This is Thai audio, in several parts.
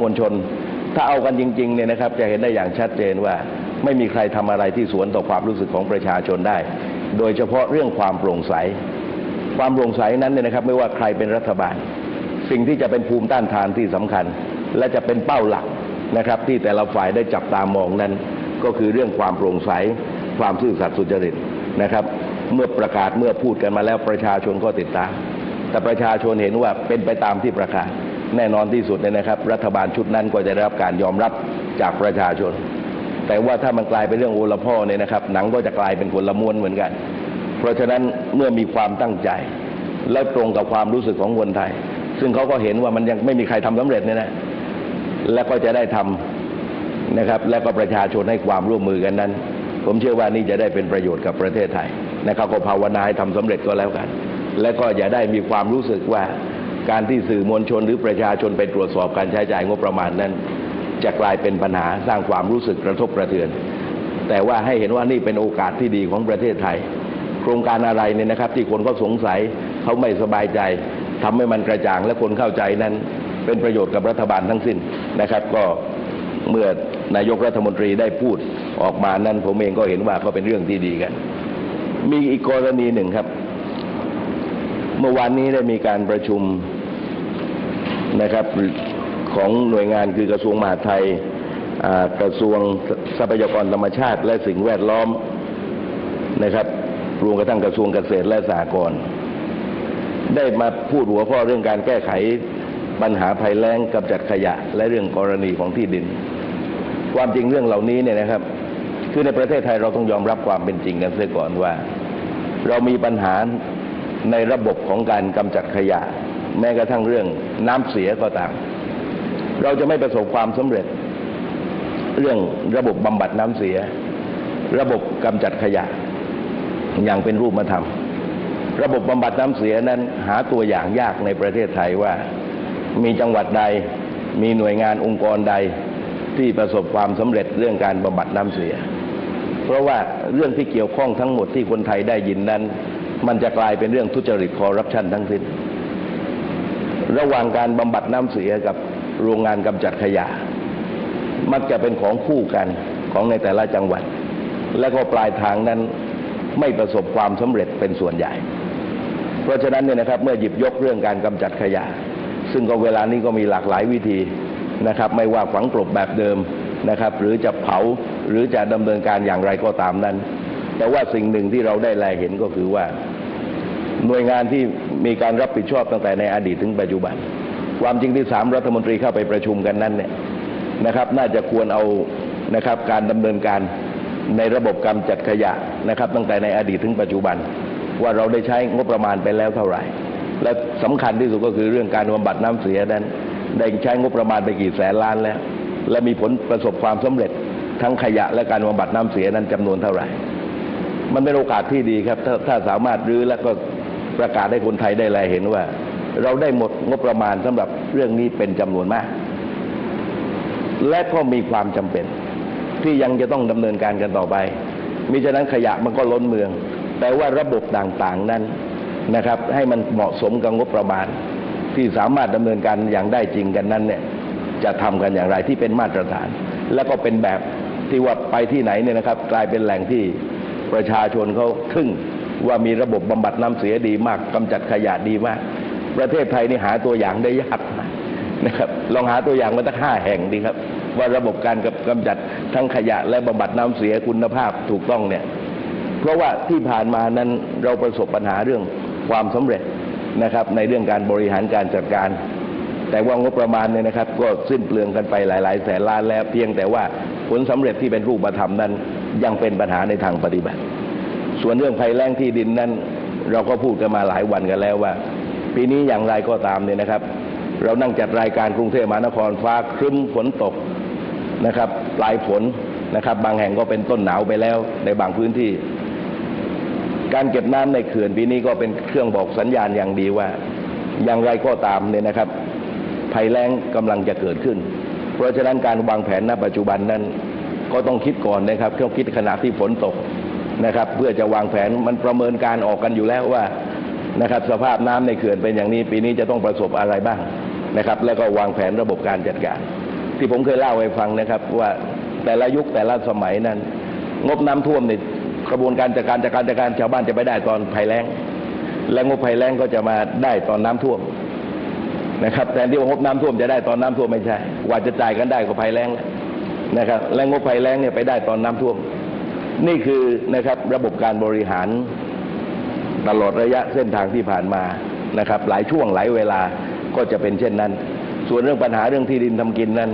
มวลชนถ้าเอากันจริงๆเนี่ยนะครับจะเห็นได้อย่างชัดเจนว่าไม่มีใครทำอะไรที่สวนต่อความรู้สึกของประชาชนได้ โดยเฉพาะเรื่องความโปร่งใส ความโปร่งใสนั้นเนี่ยนะครับไม่ว่าใครเป็นรัฐบาล สิ่งที่จะเป็นภูมิต้านทานที่สำคัญ และจะเป็นเป้าหลักนะครับที่แต่ละฝ่ายได้จับตามองนั้น ก็คือเรื่องความโปร่งใส ความซื่อสัตย์สุจริตนะครับเมื่อประกาศเมื่อพูดกันมาแล้วประชาชนก็ติดตาม แต่ประชาชนเห็นว่าเป็นไปตามที่ประกาศ แน่นอนที่สุดเลยนะครับ รัฐบาลชุดนั้นก็จะได้รับการยอมรับจากประชาชน แต่ว่าถ้ามันกลายเป็นเรื่องโอละพ่อเนี่ยนะครับ หนังก็จะกลายเป็นคนละม้วนเหมือนกัน เพราะฉะนั้นเมื่อมีความตั้งใจ และตรงกับความรู้สึกของคนไทย ซึ่งเขาก็เห็นว่ามันยังไม่มีใครทำสำเร็จเนี่ยนะและก็จะได้ทำนะครับ และก็ประชาชนให้ความร่วมมือกันนั้น ผมเชื่อว่านี่จะได้เป็นประโยชน์กับประเทศไทยนะครับก็ภาวนาให้ทำสำเร็จก็แล้วกัน และก็อย่าได้มีความรู้สึกว่า การที่สื่อมวลชนหรือประชาชนไปตรวจสอบการใช้จ่ายงบประมาณนั้น จะกลายเป็นปัญหาสร้างความรู้สึกกระทบกระเทือน แต่ว่าให้เห็นว่านี่เป็นโอกาสที่ดีของประเทศไทย โครงการอะไรเนี่ยนะครับ ที่คนเขาสงสัยเขาไม่สบายใจทำให้มันกระจ่างและคนเข้าใจนั้น เป็นประโยชน์กับรัฐบาลทั้งสิ้นนะครับ ก็เมื่อนายกรัฐมนตรีได้พูดออกมานั้น ผมเองก็เห็นว่าก็เป็นเรื่องที่ดีกัน มีอีกกรณีหนึ่งครับ เมื่อวานนี้ได้มีการประชุม นะครับของหน่วยงานคือกระทรวงมหาดไทยกระทรวงทรัพยากรธรรมชาติ และสิ่งแวดล้อมนะครับรวมกระทั่งกระทรวงเกษตรและสหกรณ์ได้มาพูดหัวข้อเรื่องการแก้ไขปัญหาภัยแล้งกำจัดขยะ และเรื่องกรณีของที่ดิน ความจริงเรื่องเหล่านี้เนี่ยนะครับ คือในประเทศไทยเราต้องยอมรับความเป็นจริงกันเสียก่อนว่า เรามีปัญหาในระบบของการกำจัดขยะ แม้กระทั่งเรื่องน้ำเสียก็ตาม เราจะไม่ประสบความสำเร็จ เรื่องระบบบำบัดน้ำเสีย ระบบกำจัดขยะ อย่างเป็นรูปธรรมระบบบำบัดน้ำเสียนั้นหาตัวอย่างยากในประเทศไทยว่า มีจังหวัดใด มีหน่วยงานองค์กรใดที่ประสบความสำเร็จเรื่องการบำบัดน้ำเสีย เพราะว่าเรื่องที่เกี่ยวข้องทั้งหมดที่คนไทยได้ยินนั้น มันจะกลายเป็นเรื่องทุจริตคอร์รัปชันทั้งสิ้น ระหว่างการบำบัดน้ำเสียกับโรงงานกำจัดขยะ มักจะเป็นของคู่กันของในแต่ละจังหวัด และก็ปลายทางนั้นไม่ประสบความสำเร็จเป็นส่วนใหญ่ เพราะฉะนั้นเนี่ยนะครับเมื่อหยิบยกเรื่องการกำจัดขยะ ซึ่งก็เวลานี้ก็มีหลากหลายวิธีนะครับ ไม่ว่าฝังกลบแบบเดิมนะครับ หรือจะเผาหรือจะดำเนินการอย่างไรก็ตามนั้น แต่ว่าสิ่งหนึ่งที่เราได้แลเห็นก็คือว่า หน่วยงานที่มีการรับผิดชอบตั้งแต่ในอดีตถึงปัจจุบัน ความจริงที่สามรัฐมนตรีเข้าไปประชุมกันนั้นเนี่ยนะครับ น่าจะควรเอานะครับการดำเนินการในระบบกำจัดขยะนะครับ ตั้งแต่ในอดีตถึงปัจจุบัน ว่าเราได้ใช้งบประมาณไปแล้วเท่าไหร่ และสำคัญที่สุดก็คือเรื่องการบำบัดน้ำเสียนั้นได้ใช้งบประมาณไปกี่แสนล้านแล้ว และมีผลประสบความสำเร็จทั้งขยะและการบำบัดน้ำเสียนั้นจำนวนเท่าไหร่ มันเป็นโอกาสที่ดีครับ ถ้าถ้าสามารถรื้อแล้วก็ ประกาศให้คนไทยได้แลเห็นว่า เราได้หมดงบประมาณสำหรับเรื่องนี้เป็นจำนวนมาก และก็มีความจำเป็น ที่ยังจะต้องดำเนินการกันต่อไปมิฉะนั้นขยะมันก็ล้นเมือง แต่ว่าระบบต่างๆนั้นนะครับ ให้มันเหมาะสมกับงบประมาณ ที่สามารถดำเนินการอย่างได้จริงกันนั้นเนี่ยจะทำกันอย่างไรที่เป็นมาตรฐาน และก็เป็นแบบที่ว่าไปที่ไหนเนี่ยนะครับ กลายเป็นแหล่งที่ประชาชนเขาทึ่ง ว่ามีระบบบำบัดน้ำเสียดีมากกำจัดขยะดีมาก ประเทศไทยนี่หาตัวอย่างได้ยากนะครับลองหาตัวอย่างมาตั้งห้าแห่งดีครับ ว่าระบบการกำจัดทั้งขยะและบำบัดน้ำเสียคุณภาพถูกต้องเนี่ยเพราะว่าที่ผ่านมานั้นเราประสบปัญหาเรื่องความสำเร็จนะครับในเรื่องการบริหารการจัดการ แต่ว่างบประมาณเนี่ยนะครับ ก็สิ้นเปลืองกันไปหลาย ๆ แสนล้านแล้วเพียงแต่ว่าผลสำเร็จที่เป็นรูปธรรมนั้น ยังเป็นปัญหาในทางปฏิบัติ ส่วนเรื่องภัยแล้งที่ดินนั้น เราก็พูดกันมาหลายวันกันแล้วว่า ปีนี้อย่างไรก็ตามเนี่ยนะครับ เรานั่งจัดรายการกรุงเทพมหานครฟ้าครึ้มฝนตกนะครับปลายฝนนะครับ บางแห่งก็เป็นต้นหนาวไปแล้วในบางพื้นที่ การเก็บน้ำในเขื่อนปีนี้ก็เป็นเครื่องบอกสัญญาณอย่างดีว่า อย่างไรก็ตามเนี่ยนะครับ ภัยแล้งกำลังจะเกิดขึ้น เพราะฉะนั้นการวางแผนณปัจจุบันนั้น ก็ต้องคิดก่อนนะครับต้องคิดขณะที่ฝนตก นะครับ เพื่อจะวางแผนมันประเมินการออกกันอยู่แล้วว่านะครับ สภาพน้ำในเขื่อนเป็นอย่างนี้ ปีนี้จะต้องประสบอะไรบ้างนะครับ แล้วก็วางแผนระบบการจัดการ ที่ผมเคยเล่าให้ฟังนะครับ ว่าแต่ละยุคแต่ละสมัยนั้น งบน้ำท่วมเนี่ยกระบวนการจัดการจัดการจัดการชาวบ้านจะไปได้ตอนภัยแล้ง และงบภัยแล้งก็จะมาได้ตอนน้ำท่วมนะครับแทนที่ว่างบน้ำท่วมจะได้ตอนน้ำท่วมไม่ใช่กว่าจะจ่ายกันได้ก็ภัยแล้งแล้วนะครับและงบภัยแล้งเนี่ยไปได้ตอนน้ำท่วม นี่คือนะครับระบบการบริหารตลอดระยะเส้นทางที่ผ่านมานะครับ หลายช่วงหลายเวลาก็จะเป็นเช่นนั้น ส่วนเรื่องปัญหาเรื่องที่ดินทำกินนั้น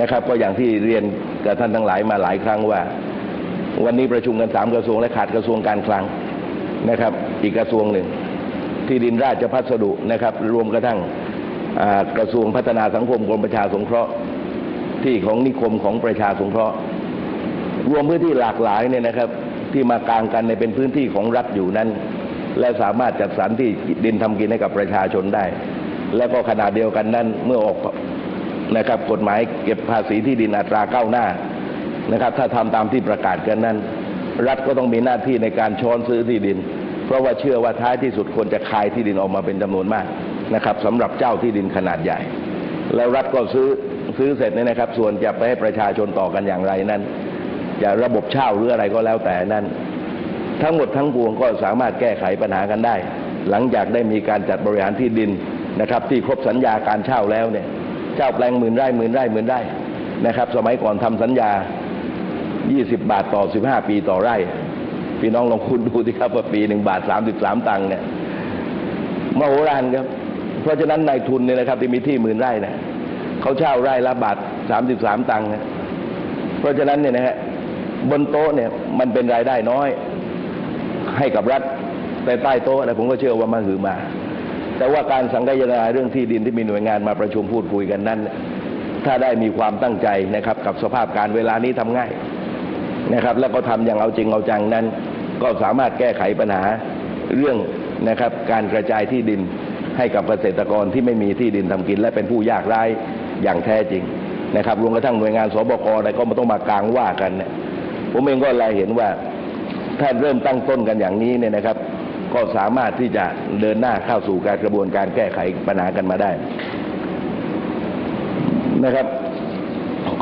นะครับ ก็อย่างที่เรียนกับท่านทั้งหลายมาหลายครั้งว่า วันนี้ประชุมกันสามกระทรวงและขาดกระทรวงการคลังนะครับ อีกกระทรวงหนึ่ง ที่ดินราชพัสดุนะครับ รวมกระทั่งกระทรวงพัฒนาสังคมกรมประชาสงเคราะห์ ที่ของนิคมของประชาสงเคราะห์ รวมพื้นที่หลากหลายเนี่ยนะครับ ที่มากางกันในเป็นพื้นที่ของรัฐอยู่นั้น และสามารถจัดสรรที่ดินทำกินให้กับประชาชนได้ และก็ขนาดเดียวกันนั้นเมื่อออกนะครับกฎหมายเก็บภาษีที่ดินอัตราก้าวหน้านะครับ ถ้าทำตามที่ประกาศกันนั้น รัฐก็ต้องมีหน้าที่ในการช้อนซื้อที่ดิน เพราะว่าเชื่อว่าท้ายที่สุดควรจะขายที่ดินออกมาเป็นจำนวนมากนะครับสำหรับเจ้าที่ดินขนาดใหญ่ แล้วรัฐก็ซื้อซื้อเสร็จเนี่ยนะครับ ส่วนจะไปให้ประชาชนต่อกันอย่างไรนั้น จะระบบเช่าหรืออะไรก็แล้วแต่นั้น ทั้งหมดทั้งปวงก็สามารถแก้ไขปัญหากันได้ หลังจากได้มีการจัดบริหารที่ดินนะครับ ที่ครบสัญญาการเช่าแล้วเนี่ยเจ้าแปลงหมื่นไร่หมื่นไร่หมื่นไร่นะครับ สมัยก่อนทำสัญญา 20 บาทต่อ 15 ปีต่อไร่ พี่น้องลองคุณดูสิครับว่าปีหนึ่งบาท 33 ตังค์เนี่ยมโหฬารครับ เพราะฉะนั้นนายทุนเนี่ยนะครับที่มีที่หมื่นไร่เนี่ยเขาเช่าไร่ละบาท 33 ตังค์นะเพราะฉะนั้นเนี่ยนะฮะ บนโต๊ะเนี่ยมันเป็นรายได้น้อย ให้กับรัฐแต่ใต้โต๊ะนะผมก็เชื่อว่ามันหือมา แต่ว่าการสังคายนาเรื่องที่ดินที่มีหน่วยงานมาประชุมพูดคุยกันนั้น ถ้าได้มีความตั้งใจนะครับ กับสภาพการเวลานี้ทำง่ายนะครับ แล้วก็ทำอย่างเอาจริงเอาจังนั้น ก็สามารถแก้ไขปัญหาเรื่องนะครับ การกระจายที่ดินให้กับเกษตรกรที่ไม่มีที่ดินทำกิน และเป็นผู้ยากไร้อย่างแท้จริงนะครับรวมกระทั่งหน่วยงานสบกอะไรก็ไม่ต้องมากลางว่ากันเนี่ย ผมเองก็เลยเห็นว่าถ้าเริ่มตั้งต้นกันอย่างนี้เนี่ยนะครับ ก็สามารถที่จะเดินหน้าเข้าสู่การกระบวนการแก้ไขปัญหากันมาได้ นะครับ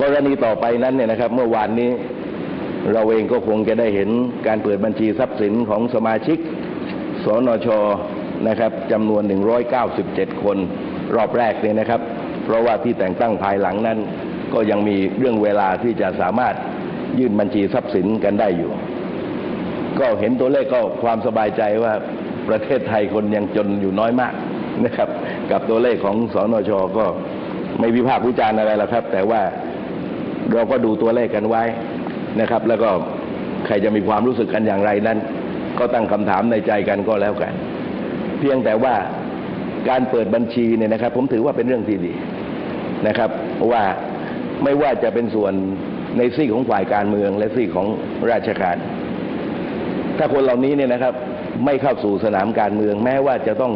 กรณีต่อไปนั้นเนี่ยนะครับ เมื่อวานนี้ เราเองก็คงจะได้เห็นการเปิดบัญชีทรัพย์สินของสมาชิก สนชนะครับจำนวน 197 คนรอบแรกเนี่ยนะครับ เพราะว่าที่แต่งตั้งภายหลังนั้น ก็ยังมีเรื่องเวลาที่จะสามารถ ยื่นบัญชีทรัพย์สินกันได้อยู่ ก็เห็นตัวเลขก็ความสบายใจว่าประเทศไทยคนยังจนอยู่น้อยมากนะครับ กับตัวเลขของสอนชก็ไม่วิพากษ์วิจารณ์อะไรหรอกครับ แต่ว่าเราก็ดูตัวเลขกันไว้นะครับ แล้วก็ใครจะมีความรู้สึกกันอย่างไรนั้น ก็ตั้งคำถามในใจกันก็แล้วกัน เพียงแต่ว่าการเปิดบัญชีเนี่ยนะครับ ผมถือว่าเป็นเรื่องที่ดีนะครับว่าไม่ว่าจะเป็นส่วน ในซีกของฝ่ายการเมือง และซีกของราชการ ถ้าคนเหล่านี้เนี่ยนะครับ ไม่เข้าสู่สนามการเมือง แม้ว่าจะต้อง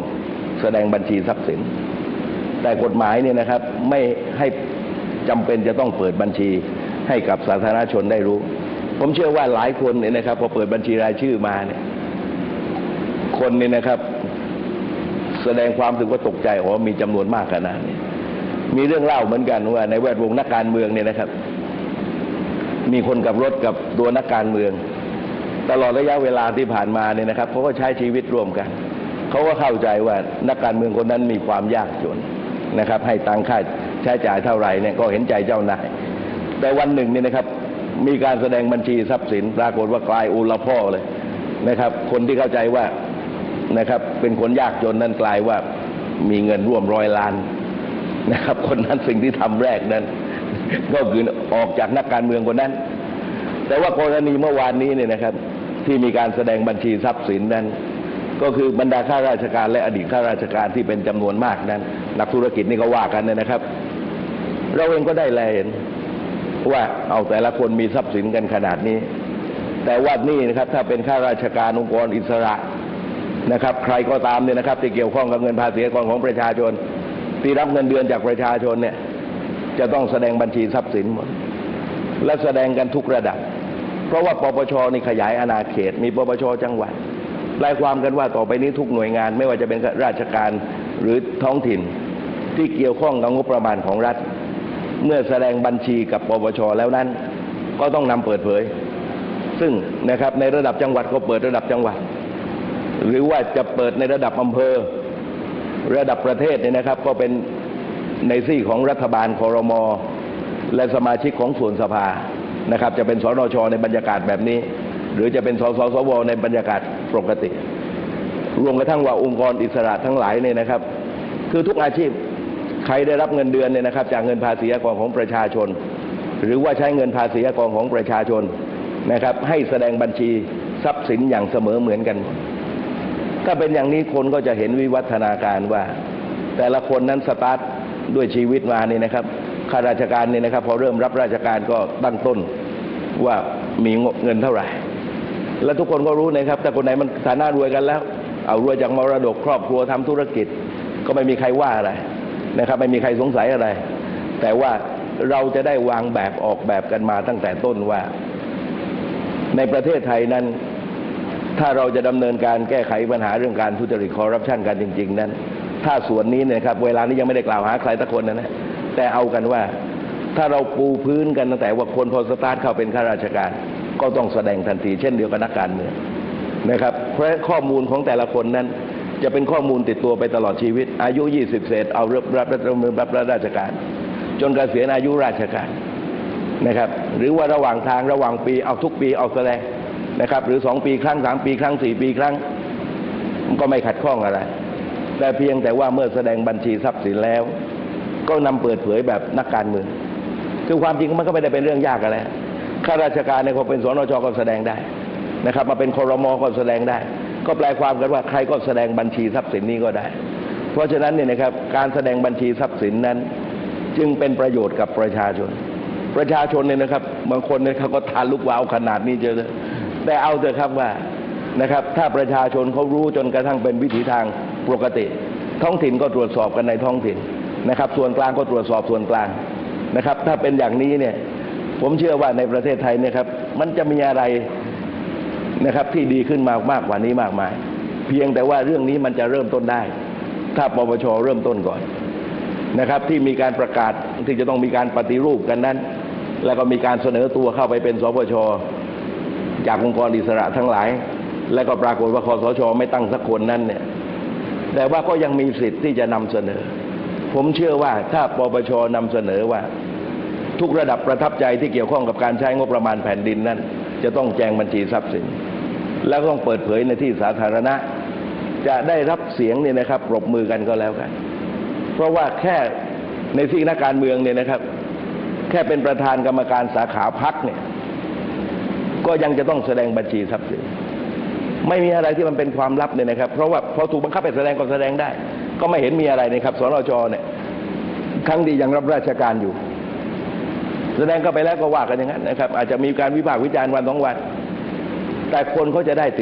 แสดงบัญชีทรัพย์สิน แต่กฎหมายเนี่ยนะครับไม่ให้จำเป็นจะต้องเปิดบัญชีให้กับสาธารณชนได้รู้ ผมเชื่อว่าหลายคนเนี่ยนะครับ พอเปิดบัญชีรายชื่อมาเนี่ยคนเนี่ยนะครับ แสดงความรู้สึกว่าตกใจอ๋อมีจำนวนมากขนาดนี้มีเรื่องเล่าเหมือนกันว่าในแวดวงนักการเมืองเนี่ยนะครับ มีคนกับรถกับตัวนักการเมือง ตลอดระยะเวลาที่ผ่านมาเนี่ยนะครับเขาก็ใช้ชีวิตร่วมกันเขาก็เข้าใจว่านักการเมืองคนนั้นมีความยากจนนะครับ ให้ตังค่าใช้จ่ายเท่าไหร่เนี่ยก็เห็นใจเจ้านายแต่วันหนึ่งเนี่ยนะครับ มีการแสดงบัญชีทรัพย์สิน ปรากฏว่ากลายอุลพ่อเลยนะครับ คนที่เข้าใจว่านะครับเป็นคนยากจนนั้นกลายว่ามีเงินร่วมร้อยล้านนะครับ คนนั้นสิ่งที่ทำแรกนั้น ก็คือออกจากนักการเมืองคนนั้น แต่ว่ากรณีเมื่อวานนี้เนี่ยนะครับ ที่มีการแสดงบัญชีทรัพย์สินนั้น ก็คือบรรดาข้าราชการและอดีตข้าราชการที่เป็นจำนวนมากนั้น นักธุรกิจนี่ก็ว่ากันเนี่ยนะครับ เราเองก็ได้แลเห็นว่าเอาแต่ละคนมีทรัพย์สินกันขนาดนี้ แต่ว่านี่นะครับถ้าเป็นข้าราชการองค์กรอิสระนะครับ ใครก็ตามเนี่ยนะครับที่เกี่ยวข้องกับเงินภาษีของประชาชนที่รับเงินเดือนจากประชาชนเนี่ย จะต้องแสดงบัญชีทรัพย์สินหมด และแสดงกันทุกระดับ เพราะว่าปปชนี่ขยายอาณาเขต มีปปชจังหวัดแปลความกันว่าต่อไปนี้ทุกหน่วยงาน ไม่ว่าจะเป็นราชการหรือท้องถิ่น ที่เกี่ยวข้องกับงบประมาณของรัฐ เมื่อแสดงบัญชีกับปปชแล้วนั้น ก็ต้องนำเปิดเผย ซึ่งนะครับในระดับจังหวัดก็เปิดระดับจังหวัด หรือว่าจะเปิดในระดับอำเภอระดับประเทศเนี่ยนะครับ ก็เป็น ในซี่ของรัฐบาลคอรมอและสมาชิกของส่วนสภานะครับ จะเป็นสนชในบรรยากาศแบบนี้ หรือจะเป็นสสสวในบรรยากาศปกติ รวมกระทั่งว่าองค์กรอิสระทั้งหลายเนี่ยนะครับ คือทุกอาชีพใครได้รับเงินเดือนเนี่ยนะครับ จากเงินภาษีอากรของประชาชน หรือว่าใช้เงินภาษีอากรของประชาชนนะครับ ให้แสดงบัญชีทรัพย์สินอย่างเสมอเหมือนกัน ถ้าเป็นอย่างนี้คนก็จะเห็นวิวัฒนาการว่า แต่ละคนนั้นสตาร์ท ด้วยชีวิตมานี่นะครับข้าราชการนี่นะครับ พอเริ่มรับราชการก็ตั้งต้นว่ามีเงินเท่าไหร่ และทุกคนก็รู้นะครับถ้าคนไหนมันฐานะรวยกันแล้ว เอารวยจากมรดกครอบครัวทำธุรกิจ ก็ไม่มีใครว่าอะไรนะครับ ไม่มีใครสงสัยอะไร แต่ว่าเราจะได้วางแบบออกแบบกันมาตั้งแต่ต้นว่า ในประเทศไทยนั้น ถ้าเราจะดำเนินการแก้ไขปัญหาเรื่องการทุจริตคอร์รัปชันกันจริง ๆ นั้น ถ้าส่วนนี้เนี่ยครับเวลานี้ยังไม่ได้กล่าวหาใครสักคนนะนะแต่เอากันว่าถ้าเราปูพื้นกันตั้งแต่ว่าคนพอสตาร์ทเข้าเป็นข้าราชการ ก็ต้องแสดงทันทีเช่นเดียวกับนักการเมืองนะครับเพราะข้อมูลของแต่ละคนนั้น จะเป็นข้อมูลติดตัวไปตลอดชีวิต อายุ 20 เศษเอารับรับรับรับรับราชการ จนเกษียณอายุราชการนะครับ หรือว่าระหว่างทางระหว่างปีเอาทุกปีเอาแสดงนะครับ หรือสองปีครั้งสามปีครั้งสี่ปีครั้งมันก็ไม่ขัดข้องอะไร แต่เพียงแต่ว่าเมื่อแสดงบัญชีทรัพย์สินแล้ว ก็นำเปิดเผยแบบนักการเมืองคือความจริงมันก็ไม่ได้เป็นเรื่องยากอะไรข้าราชการเนี่ยพอเป็นสนชก็แสดงได้นะครับ มาเป็นครมก็แสดงได้ ก็แปลความกันว่าใครก็แสดงบัญชีทรัพย์สินนี้ก็ได้ เพราะฉะนั้นเนี่ยนะครับการแสดงบัญชีทรัพย์สินนั้น จึงเป็นประโยชน์กับประชาชน ประชาชนเนี่ยนะครับ บางคนเนี่ยเขาก็ทานลูกวาวขนาดนี้เจอเลยแต่เอาเถอะครับว่านะครับ ถ้าประชาชนเขารู้จนกระทั่งเป็นวิถีทาง ปกติ ท้องถิ่นก็ตรวจสอบกันในท้องถิ่นนะครับ ส่วนกลางก็ตรวจสอบส่วนกลางนะครับ ถ้าเป็นอย่างนี้เนี่ยผมเชื่อว่าในประเทศไทยเนี่ยครับมันจะมีอะไรนะครับที่ดีขึ้นมากมากกว่านี้มากมาย เพียงแต่ว่าเรื่องนี้มันจะเริ่มต้นได้ ถ้าปปชเริ่มต้นก่อนนะครับ ที่มีการประกาศที่จะต้องมีการปฏิรูปกันนั้น แล้วก็มีการเสนอตัวเข้าไปเป็นสปชจากองค์กรอิสระทั้งหลาย แล้วก็ปรากฏว่าคอสช ไม่ตั้งสักคนนั้นเนี่ย แต่ว่าก็ยังมีสิทธิ์ที่จะนำเสนอ ผมเชื่อว่าถ้าปปชนำเสนอว่า ทุกระดับประทับใจที่เกี่ยวข้องกับการใช้งบประมาณแผ่นดินนั้น จะต้องแจงบัญชีทรัพย์สิน แล้วก็ต้องเปิดเผยในที่สาธารณะ จะได้รับเสียงเนี่ยนะครับปรบมือกันก็แล้วกัน เพราะว่าแค่ในซีกนักการเมืองเนี่ยนะครับ แค่เป็นประธานกรรมการสาขาพักเนี่ย ก็ยังจะต้องแสดงบัญชีทรัพย์สิน ไม่มีอะไรที่มันเป็นความลับเลยนะครับ เพราะว่าพอถูกบังคับให้แสดงก็แสดงได้ ก็ไม่เห็นมีอะไรนะครับสนชเนี่ยครั้งดียังรับราชการอยู่ แสดงก็ไปแล้วก็ว่ากันอย่างนั้นนะครับ อาจจะมีการวิพากษ์วิจารณ์วันสองวัน แต่คนเขาจะได้ติด